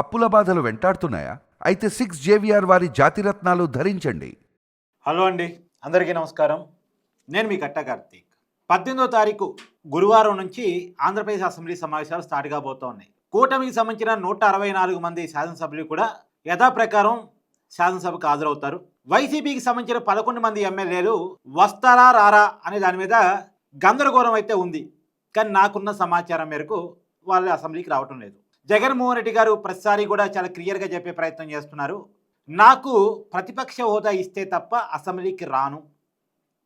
అప్పుల బాధలు వెంటాడుతున్నాయా? అయితే సిక్స్ జేవిఆర్ వారి జాతిరత్నాలు ధరించండి. హలో అండి అందరికీ నమస్కారం. నేను మీ కట్ట కార్తీక్. పద్దెనిమిదో తారీఖు గురువారం నుంచి ఆంధ్రప్రదేశ్ అసెంబ్లీ సమావేశాలు స్టార్ట్ కాబోతూ ఉన్నాయి కూటమికి సంబంధించిన నూట అరవై నాలుగు మంది శాసనసభ్యులు కూడా యథాప్రకారం శాసనసభకు హాజరవుతారు. వైసీపీకి సంబంధించిన పదకొండు మంది ఎమ్మెల్యేలు వస్తారా రారా అనే దాని మీద గందరగోళం అయితే ఉంది. కానీ నాకున్న సమాచారం మేరకు వాళ్ళు అసెంబ్లీకి రావటం లేదు. జగన్మోహన్ రెడ్డి గారు ప్రతిసారి కూడా చాలా క్లియర్గా చెప్పే ప్రయత్నం చేస్తున్నారు. నాకు ప్రతిపక్ష హోదా ఇస్తే తప్ప అసెంబ్లీకి రాను.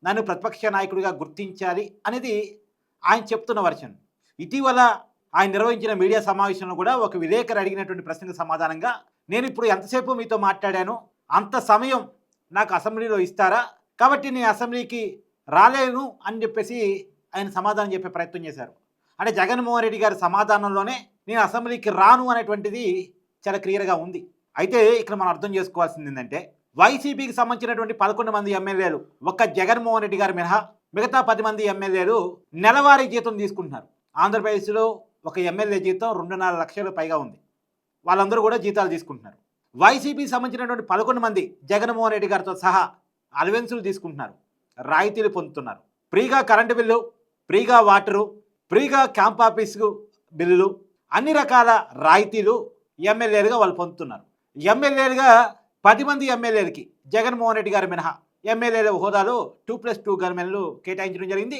నన్ను ప్రతిపక్ష నాయకుడిగా గుర్తించాలి అనేది ఆయన చెప్తున్న వర్షన్. ఇటీవల ఆయన నిర్వహించిన మీడియా సమావేశంలో కూడా ఒక విలేకరు అడిగినటువంటి ప్రశ్నకు సమాధానంగా నేను ఇప్పుడు ఎంతసేపు మీతో మాట్లాడాను? అంత సమయం నాకు అసెంబ్లీలో ఇస్తారా? కాబట్టి నేను అసెంబ్లీకి రాలేను అని చెప్పేసి ఆయన సమాధానం చెప్పే ప్రయత్నం చేశారు. అంటే జగన్మోహన్ రెడ్డి గారి సమాధానంలోనే నేను అసెంబ్లీకి రాను అనేటువంటిది చాలా క్లియర్గా ఉంది. అయితే ఇక్కడ మనం అర్థం చేసుకోవాల్సింది ఏంటంటే వైసీపీకి సంబంధించినటువంటి పదకొండు మంది ఎమ్మెల్యేలు ఒక్క జగన్మోహన్ రెడ్డి గారి మినహా మిగతా పది మంది ఎమ్మెల్యేలు నెలవారీ జీతం తీసుకుంటున్నారు. ఆంధ్రప్రదేశ్లో ఒక ఎమ్మెల్యే జీతం రెండున్నర లక్షలు పైగా ఉంది. వాళ్ళందరూ కూడా జీతాలు తీసుకుంటున్నారు. వైసీపీకి సంబంధించినటువంటి పదకొండు మంది జగన్మోహన్ రెడ్డి గారితో సహా అలవెన్సులు తీసుకుంటున్నారు. రాయితీలు పొందుతున్నారు. ఫ్రీగా కరెంటు బిల్లు ఫ్రీగా వాటరు ఫ్రీగా క్యాంప్ ఆఫీసు బిల్లులు అన్ని రకాల రాయితీలు ఎమ్మెల్యేలుగా వాళ్ళు పొందుతున్నారు. ఎమ్మెల్యేలుగా పది మంది ఎమ్మెల్యేలకి జగన్మోహన్ రెడ్డి గారు మినహా ఎమ్మెల్యేల హోదాలో టూ ప్లస్ టూ గవర్నమెంట్లు కేటాయించడం జరిగింది.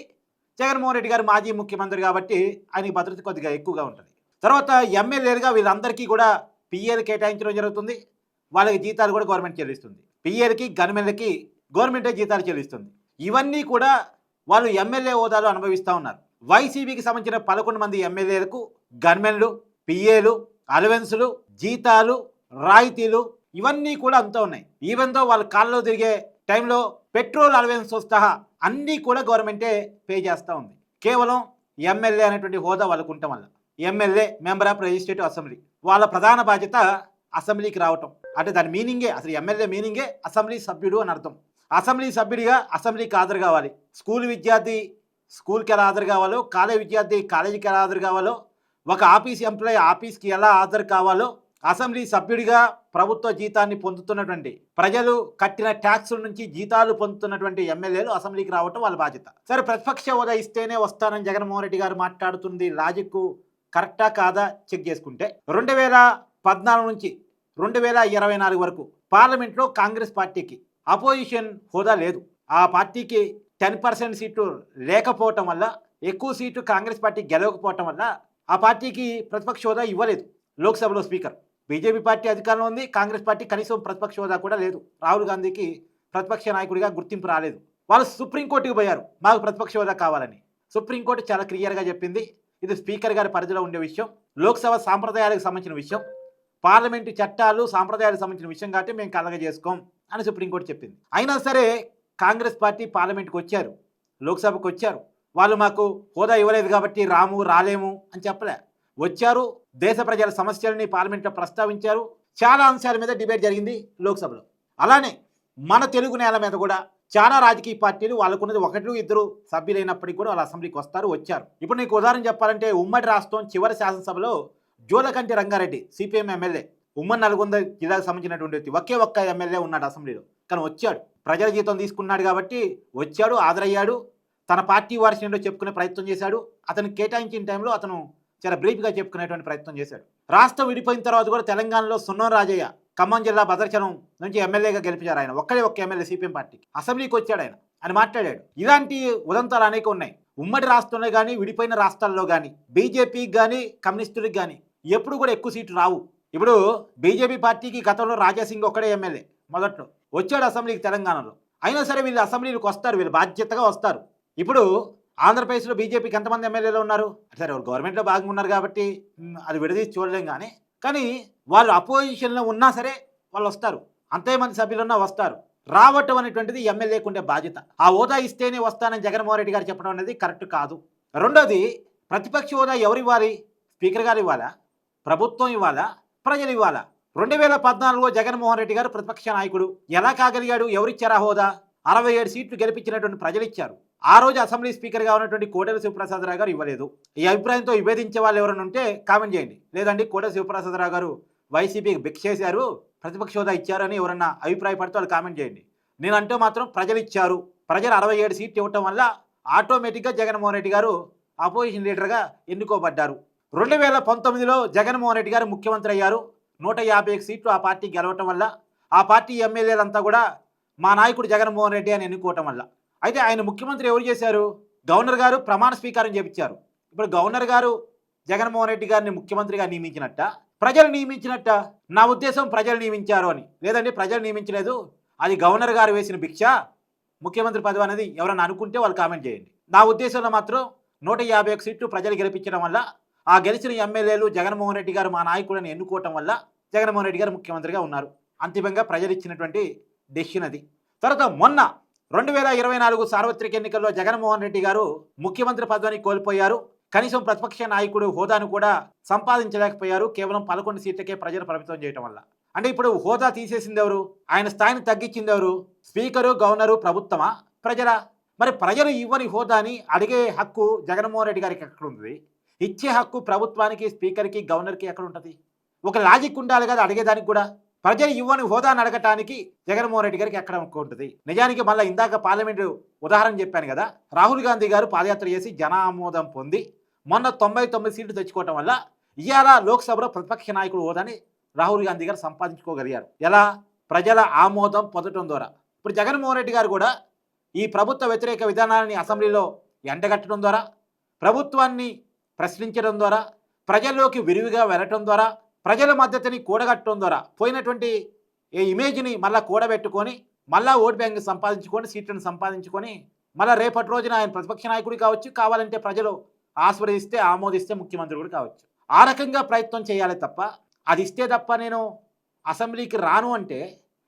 జగన్మోహన్ రెడ్డి గారు మాజీ ముఖ్యమంత్రి కాబట్టి ఆయనకి భద్రత కొద్దిగా ఎక్కువగా ఉంటుంది. తర్వాత ఎమ్మెల్యేలుగా వీళ్ళందరికీ కూడా పిఏలు కేటాయించడం జరుగుతుంది. వాళ్ళకి జీతాలు కూడా గవర్నమెంట్ చెల్లిస్తుంది. పిఏలకి గవర్నమెంట్లకి గవర్నమెంటే జీతాలు చెల్లిస్తుంది. ఇవన్నీ కూడా వాళ్ళు ఎమ్మెల్యే హోదాలో అనుభవిస్తూ ఉన్నారు. వైసీపీకి సంబంధించిన పదకొండు మంది ఎమ్మెల్యేలకు గన్మెన్లు పిఏలు అలవెన్సులు జీతాలు రాయితీలు ఇవన్నీ కూడా అంతా ఉన్నాయి. ఈవెన్తో వాళ్ళ కాళ్ళలో తిరిగే టైంలో పెట్రోల్ అలవెన్స్ సహా అన్నీ కూడా గవర్నమెంటే పే చేస్తూ ఉంది. కేవలం ఎమ్మెల్యే అనేటువంటి హోదా వాళ్ళకు ఉండటం వల్ల. MLA member of legislative assembly. వాళ్ళ ప్రధాన బాధ్యత అసెంబ్లీకి రావటం. అంటే దాని మీనింగే అసలు ఎమ్మెల్యే మీనింగే అసెంబ్లీ సభ్యుడు అని అర్థం. అసెంబ్లీ సభ్యుడిగా అసెంబ్లీకి హాజరు కావాలి. స్కూల్ విద్యార్థి స్కూల్కి ఎలా హాజరు కావాలో కాలేజ్ విద్యార్థి కాలేజీకి ఎలా హాజరు కావాలో ఒక ఆఫీస్ ఎంప్లాయీ ఆఫీస్కి ఎలా హాజరు కావాలో అసెంబ్లీ సభ్యుడిగా ప్రభుత్వ జీతాన్ని పొందుతున్నటువంటి ప్రజలు కట్టిన ట్యాక్సుల నుంచి జీతాలు పొందుతున్నటువంటి ఎమ్మెల్యేలు అసెంబ్లీకి రావటం వాళ్ళ బాధ్యత. సరే ప్రతిపక్ష హోదా ఇస్తేనే వస్తానని జగన్మోహన్ రెడ్డి గారు మాట్లాడుతుంది. లాజిక్ కరెక్టా కాదా? చెక్ చేసుకుంటే రెండు వేల పద్నాలుగు నుంచి రెండు వేల ఇరవై నాలుగు వరకు పార్లమెంట్లో కాంగ్రెస్ పార్టీకి అపోజిషన్ హోదా లేదు. ఆ పార్టీకి టెన్ పర్సెంట్ సీట్లు లేకపోవటం వల్ల ఎక్కువ సీటు కాంగ్రెస్ పార్టీ గెలవకపోవటం వల్ల ఆ పార్టీకి ప్రతిపక్ష హోదా ఇవ్వలేదు. లోక్సభలో స్పీకర్. బీజేపీ పార్టీ అధికారంలో ఉంది కాంగ్రెస్ పార్టీ కనీసం ప్రతిపక్ష హోదా కూడా లేదు. రాహుల్ గాంధీకి ప్రతిపక్ష నాయకుడిగా గుర్తింపు రాలేదు. వాళ్ళు సుప్రీంకోర్టుకి పోయారు. మాకు ప్రతిపక్ష హోదా కావాలని. సుప్రీంకోర్టు చాలా క్లియర్గా చెప్పింది. ఇది స్పీకర్ గారి పరిధిలో ఉండే విషయం. లోక్సభ సాంప్రదాయాలకు సంబంధించిన విషయం. పార్లమెంటు చట్టాలు సాంప్రదాయాలకు సంబంధించిన విషయం కాబట్టి మేము కలగజేసుకోం అని సుప్రీంకోర్టు చెప్పింది. అయినా సరే కాంగ్రెస్ పార్టీ పార్లమెంట్కి వచ్చారు. లోక్సభకు వచ్చారు. వాళ్ళు మాకు హోదా ఇవ్వలేదు కాబట్టి రాము రాలేము అని చెప్పలే. వచ్చారు దేశ ప్రజల సమస్యలని పార్లమెంట్లో ప్రస్తావించారు. చాలా అంశాల మీద డిబేట్ జరిగింది లోక్సభలో. అలానే మన తెలుగు నేల మీద కూడా చాలా రాజకీయ పార్టీలు వాళ్ళకున్నది ఒకటి ఇద్దరు సభ్యులైనప్పటికీ కూడా వాళ్ళ అసెంబ్లీకి వస్తారు వచ్చారు. ఇప్పుడు నీకు ఉదాహరణ చెప్పాలంటే ఉమ్మడి రాష్ట్రం చివరి శాసనసభలో జోలకంటి రంగారెడ్డి సిపిఎం ఎమ్మెల్యే. ఉమ్మడి నల్గొండ జిల్లాకు సంబంధించినటువంటి వ్యక్తి. ఒకే ఒక్క ఎమ్మెల్యే ఉన్నాడు అసెంబ్లీలో. కానీ వచ్చాడు. ప్రజల జీతం తీసుకున్నాడు కాబట్టి వచ్చాడు హాజరయ్యాడు. తన పార్టీ వారిసి ఏంటో చెప్పుకునే ప్రయత్నం చేశాడు. అతను కేటాయించిన టైంలో అతను చాలా బ్రీఫ్గా చెప్పుకునేటువంటి ప్రయత్నం చేశాడు. రాష్ట్రం విడిపోయిన తర్వాత కూడా తెలంగాణలో సున్నం రాజయ్య ఖమ్మం జిల్లా భద్రాచలం నుంచి ఎమ్మెల్యేగా గెలిపించారు ఆయన. ఒక్కడే ఒక్క ఎమ్మెల్యే సిపిఎం పార్టీకి. అసెంబ్లీకి వచ్చాడు ఆయన. అని మాట్లాడాడు. ఇలాంటి ఉదంతాలు అనేక ఉన్నాయి. ఉమ్మడి రాష్ట్రంలో కానీ విడిపోయిన రాష్ట్రాల్లో కానీ బీజేపీకి కానీ కమ్యూనిస్టులకు కానీ ఎప్పుడు కూడా ఎక్కువ సీట్లు రావు. ఇప్పుడు బీజేపీ పార్టీకి గతంలో రాజాసింగ్ ఒక్కడే ఎమ్మెల్యే మొదట్లో. వచ్చాడు అసెంబ్లీకి తెలంగాణలో. అయినా సరే వీళ్ళు అసెంబ్లీకి వస్తారు. వీళ్ళు బాధ్యతగా వస్తారు. ఇప్పుడు ఆంధ్రప్రదేశ్లో బీజేపీకి ఎంతమంది ఎమ్మెల్యేలు ఉన్నారు? సరే వాళ్ళు గవర్నమెంట్లో భాగంగా ఉన్నారు కాబట్టి అది విడదీసి చూడలేం కానీ కానీ వాళ్ళు అపోజిషన్లో ఉన్నా సరే వాళ్ళు వస్తారు. అంతేమంది సభ్యులు ఉన్నా వస్తారు. రావటం అనేటువంటిది ఎమ్మెల్యేకు ఉండే బాధ్యత. ఆ హోదా ఇస్తేనే వస్తానని జగన్మోహన్ రెడ్డి గారు చెప్పడం అనేది కరెక్ట్ కాదు. రెండోది ప్రతిపక్ష హోదా ఎవరు ఇవ్వాలి? స్పీకర్ గారు ఇవ్వాలా? ప్రభుత్వం ఇవ్వాలా? ప్రజలు ఇవ్వాలా? రెండు వేల పద్నాలుగులో జగన్మోహన్ రెడ్డి గారు ప్రతిపక్ష నాయకుడు. ఎలా కాగలిగాడు? ఎవరిచ్చారా హోదా? అరవై ఏడు సీట్లు గెలిపించినటువంటి ప్రజలు ఇచ్చారు. ఆ రోజు అసెంబ్లీ స్పీకర్గా ఉన్నటువంటి కోటెల శివప్రసాదరావు గారు ఇవ్వలేదు. ఈ అభిప్రాయంతో విభేదించే వాళ్ళు ఎవరైనా ఉంటే కామెంట్ చేయండి. లేదండి కోటెల శివప్రసాదరావు గారు వైసీపీకి బిక్ చేశారు ప్రతిపక్ష హోదా ఇచ్చారని ఎవరన్నా అభిప్రాయపడితే వాళ్ళు కామెంట్ చేయండి. నేనంటే మాత్రం ప్రజలు ఇచ్చారు. ప్రజలు అరవై ఏడు సీట్లు ఇవ్వటం వల్ల ఆటోమేటిక్గా జగన్మోహన్ రెడ్డి గారు అపోజిషన్ లీడర్గా ఎన్నుకోబడ్డారు. రెండు వేల పంతొమ్మిదిలో జగన్మోహన్ రెడ్డి గారు ముఖ్యమంత్రి అయ్యారు. నూట యాభై ఒక సీట్లు ఆ పార్టీ గెలవటం వల్ల ఆ పార్టీ ఎమ్మెల్యేలంతా కూడా మా నాయకుడు జగన్మోహన్ రెడ్డి అని ఎన్నుకోవటం వల్ల. అయితే ఆయన ముఖ్యమంత్రి ఎవరు చేశారు? గవర్నర్ గారు ప్రమాణ స్వీకారం చేపించారు. ఇప్పుడు గవర్నర్ గారు జగన్మోహన్ రెడ్డి గారిని ముఖ్యమంత్రిగా నియమించినట్ట? ప్రజలు నియమించినట్ట? నా ఉద్దేశం ప్రజలు నియమించారు అని. లేదండి ప్రజలు నియమించలేదు. అది గవర్నర్ గారు వేసిన భిక్ష. ముఖ్యమంత్రి పదవి అనేది ఎవరైనా అనుకుంటే వాళ్ళు కామెంట్ చేయండి. నా ఉద్దేశంలో మాత్రం నూట యాభై ఒక సీట్లు ప్రజలు గెలిపించడం వల్ల ఆ గెలిచిన ఎమ్మెల్యేలు జగన్మోహన్ రెడ్డి గారు మా నాయకులను ఎన్నుకోవటం వల్ల జగన్మోహన్ రెడ్డి గారు ముఖ్యమంత్రిగా ఉన్నారు. అంతిమంగా ప్రజలు ఇచ్చినటువంటి డెసిషన్ అది తర్వాత మొన్న రెండు వేల ఇరవై నాలుగు సార్వత్రిక ఎన్నికల్లో జగన్మోహన్ రెడ్డి గారు ముఖ్యమంత్రి పదవిని కోల్పోయారు. కనీసం ప్రతిపక్ష నాయకుడు హోదాను కూడా సంపాదించలేకపోయారు. కేవలం పదకొండు సీట్లకే ప్రజలు పరిమితం చేయడం వల్ల. అంటే ఇప్పుడు హోదా తీసేసింది ఎవరు? ఆయన స్థాయిని తగ్గించింది ఎవరు? స్పీకరు గవర్నరు ప్రభుత్వమా? ప్రజల? మరి ప్రజలు ఇవ్వని హోదాని అడిగే హక్కు జగన్మోహన్ రెడ్డి గారికి ఎక్కడ ఉంది? ఇచ్చే హక్కు ప్రభుత్వానికి స్పీకర్కి గవర్నర్కి ఎక్కడ ఉంటుంది? ఒక లాజిక్ ఉండాలి కదా అడిగేదానికి కూడా. ప్రజలు ఇవ్వని హోదాను అడగటానికి జగన్మోహన్ రెడ్డి గారికి ఎక్కడ ఉంటుంది? నిజానికి మళ్ళీ ఇందాక పార్లమెంటు ఉదాహరణ చెప్పాను కదా రాహుల్ గాంధీ గారు పాదయాత్ర చేసి జన ఆమోదం పొంది మొన్న తొంభై తొమ్మిది సీట్లు తెచ్చుకోవటం వల్ల ఇవాళ లోక్సభలో ప్రతిపక్ష నాయకుడు హోదాని రాహుల్ గాంధీ గారు సంపాదించుకోగలిగారు. ఎలా? ప్రజల ఆమోదం పొందటం ద్వారా. ఇప్పుడు జగన్మోహన్ రెడ్డి గారు కూడా ఈ ప్రభుత్వ వ్యతిరేక విధానాన్ని అసెంబ్లీలో ఎండగట్టడం ద్వారా ప్రభుత్వాన్ని ప్రశ్నించడం ద్వారా ప్రజల్లోకి విరివిగా వెళ్ళటం ద్వారా ప్రజల మద్దతుని కూడగట్టడం ద్వారా పోయినటువంటి ఈ ఇమేజ్ని మళ్ళీ కూడబెట్టుకొని మళ్ళా ఓట్ బ్యాంక్ సంపాదించుకొని సీట్లను సంపాదించుకొని మళ్ళీ రేపటి రోజున ఆయన ప్రతిపక్ష నాయకుడు కావచ్చు కావాలంటే ప్రజలు ఆస్వాదిస్తే ఆమోదిస్తే ముఖ్యమంత్రి కూడా కావచ్చు. ఆ రకంగా ప్రయత్నం చేయాలి తప్ప అది ఇస్తే తప్ప నేను అసెంబ్లీకి రాను అంటే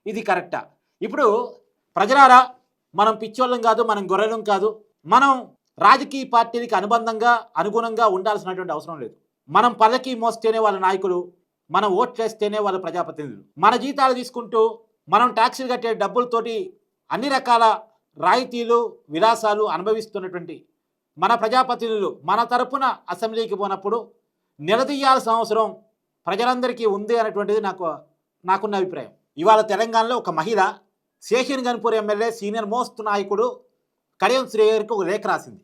ఇది కరెక్టా? ఇప్పుడు ప్రజలారా మనం పిచ్చోళ్ళం కాదు మనం గొర్రెలం కాదు మనం రాజకీయ పార్టీలకి అనుబంధంగా అనుగుణంగా ఉండాల్సినటువంటి అవసరం లేదు. మనం పల్లకి మోస్తేనే వాళ్ళ నాయకులు మనం ఓట్లేస్తేనే వాళ్ళ ప్రజాప్రతినిధులు. మన జీతాలు తీసుకుంటూ మనం ట్యాక్సీలు కట్టే డబ్బులతోటి అన్ని రకాల రాయితీలు విలాసాలు అనుభవిస్తున్నటువంటి మన ప్రజాప్రతినిధులు మన తరపున అసెంబ్లీకి పోనప్పుడు నిలదీయాల్సిన అవసరం ప్రజలందరికీ ఉంది అనేటువంటిది నాకు నాకున్న అభిప్రాయం. ఇవాళ తెలంగాణలో ఒక మహిళ Station Ghanpur MLA senior most నాయకుడు కడియం శ్రేయర్కి ఒక లేఖ రాసింది.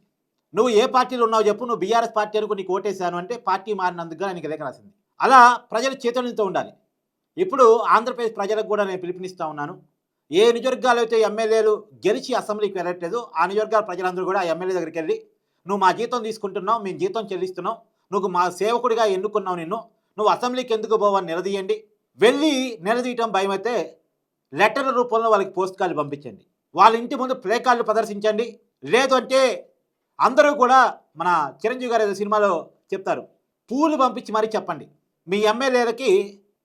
నువ్వు ఏ పార్టీలో ఉన్నావు చెప్పు నువ్వు బీఆర్ఎస్ పార్టీ అనుకో నీకు ఓటేశాను అంటే పార్టీ మారినందుకు ఆయనకి లేఖ రాసింది. అలా ప్రజలు చేతులతో ఉండాలి. ఇప్పుడు ఆంధ్రప్రదేశ్ ప్రజలకు కూడా నేను పిలుపునిస్తూ ఉన్నాను. ఏ నియోజకవర్గాలు అయితే ఎమ్మెల్యేలు గెలిచి అసెంబ్లీకి వెళ్ళట్లేదు ఆ నియోజకవర్గాల ప్రజలందరూ కూడా ఆ ఎమ్మెల్యే దగ్గరికి వెళ్ళి నువ్వు మా జీతం తీసుకుంటున్నావు మేము జీతం చెల్లిస్తున్నాం నువ్వు మా సేవకుడిగా ఎన్నుకున్నావు నిన్ను నువ్వు అసెంబ్లీకి ఎందుకు పోవని నిలదీయండి. వెళ్ళి నిలదీయటం భయం అయితే లెటర్ల రూపంలో వాళ్ళకి పోస్ట్ కార్డులు పంపించండి. వాళ్ళ ఇంటి ముందు ప్లే కార్డులు ప్రదర్శించండి. లేదు అంటే అందరూ కూడా మన చిరంజీవి గారు సినిమాలో చెప్తారు పూలు పంపించి మరీ చెప్పండి. మీ ఎమ్మెల్యేలకి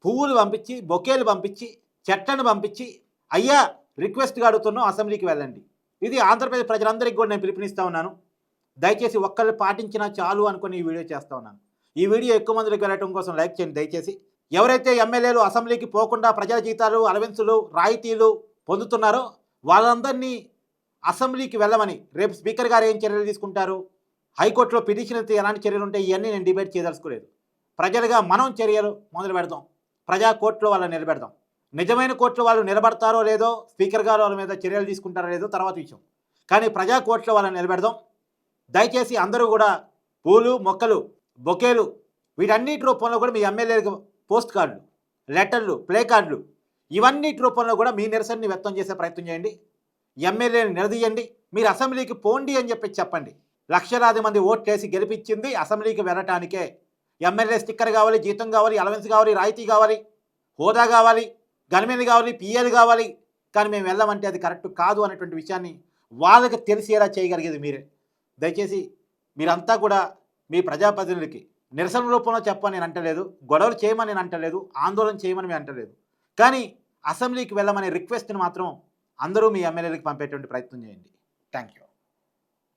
పువ్వులు పంపించి బొకేలు పంపించి చెట్లను పంపించి అయ్యా రిక్వెస్ట్గా అడుగుతున్నాం అసెంబ్లీకి వెళ్ళండి. ఇది ఆంధ్రప్రదేశ్ ప్రజలందరికీ కూడా నేను పిలుపునిస్తూ ఉన్నాను. దయచేసి ఒక్కళ్ళు పాటించినా చాలు అనుకుని ఈ వీడియో చేస్తూ ఉన్నాను. ఈ వీడియో ఎక్కువ మందికి వెళ్ళటం కోసం లైక్ చేయండి దయచేసి. ఎవరైతే ఎమ్మెల్యేలు అసెంబ్లీకి పోకుండా ప్రజల జీతాలు అలవెన్సులు రాయితీలు పొందుతున్నారో వాళ్ళందరినీ అసెంబ్లీకి వెళ్ళమని రేపు స్పీకర్ గారు ఏం చర్యలు తీసుకుంటారు? హైకోర్టులో పిటిషన్ అయితే ఎలాంటి చర్యలు ఉంటాయి? ఇవన్నీ నేను డిబేట్ చేయదలుచుకోలేదు. ప్రజలుగా మనం చర్యలు మొదలు పెడదాం ప్రజా కోర్టులో వాళ్ళని నిలబెడదాం నిజమైన కోర్టులో వాళ్ళు నిలబడతారో లేదో స్పీకర్ గారు వాళ్ళ మీద చర్యలు తీసుకుంటారో లేదో తర్వాత విషయం కానీ ప్రజా కోర్టులో వాళ్ళని నిలబెడదాం. దయచేసి అందరూ కూడా పూలు మొక్కలు బొకేలు వీటన్నిటి రూపంలో కూడా మీ ఎమ్మెల్యేలకు పోస్ట్ కార్డులు లెటర్లు ప్లే కార్డులు ఇవన్నిటి రూపంలో కూడా మీ నిరసనని వ్యక్తం చేసే ప్రయత్నం చేయండి. ఎమ్మెల్యేని నిలదీయండి. మీరు అసెంబ్లీకి పోండి అని చెప్పి చెప్పండి. లక్షలాది మంది ఓట్లేసి గెలిపించింది అసెంబ్లీకి వెళ్ళటానికే ఎమ్మెల్యే స్టిక్కర్ కావాలి జీతం కావాలి అలవెన్స్ కావాలి రాయితీ కావాలి హోదా కావాలి గన్మెన్ కావాలి పిఎల్ కావాలి. కానీ మేము వెళ్ళమంటే అది కరెక్ట్ కాదు అనేటువంటి విషయాన్ని వాళ్ళకి తెలిసేలా చేయగలిగేది మీరే. దయచేసి మీరంతా కూడా మీ ప్రజాప్రతినిధులకి నిరసన రూపంలో చెప్పని నేను అంటలేదు గొడవలు చేయమని నేను అంటలేదు ఆందోళన చేయమని మేము అంటలేదు. కానీ అసెంబ్లీకి వెళ్ళమనే రిక్వెస్ట్ని మాత్రం అందరూ మీ ఎమ్మెల్యేలకు పంపేటువంటి ప్రయత్నం చేయండి. Thank you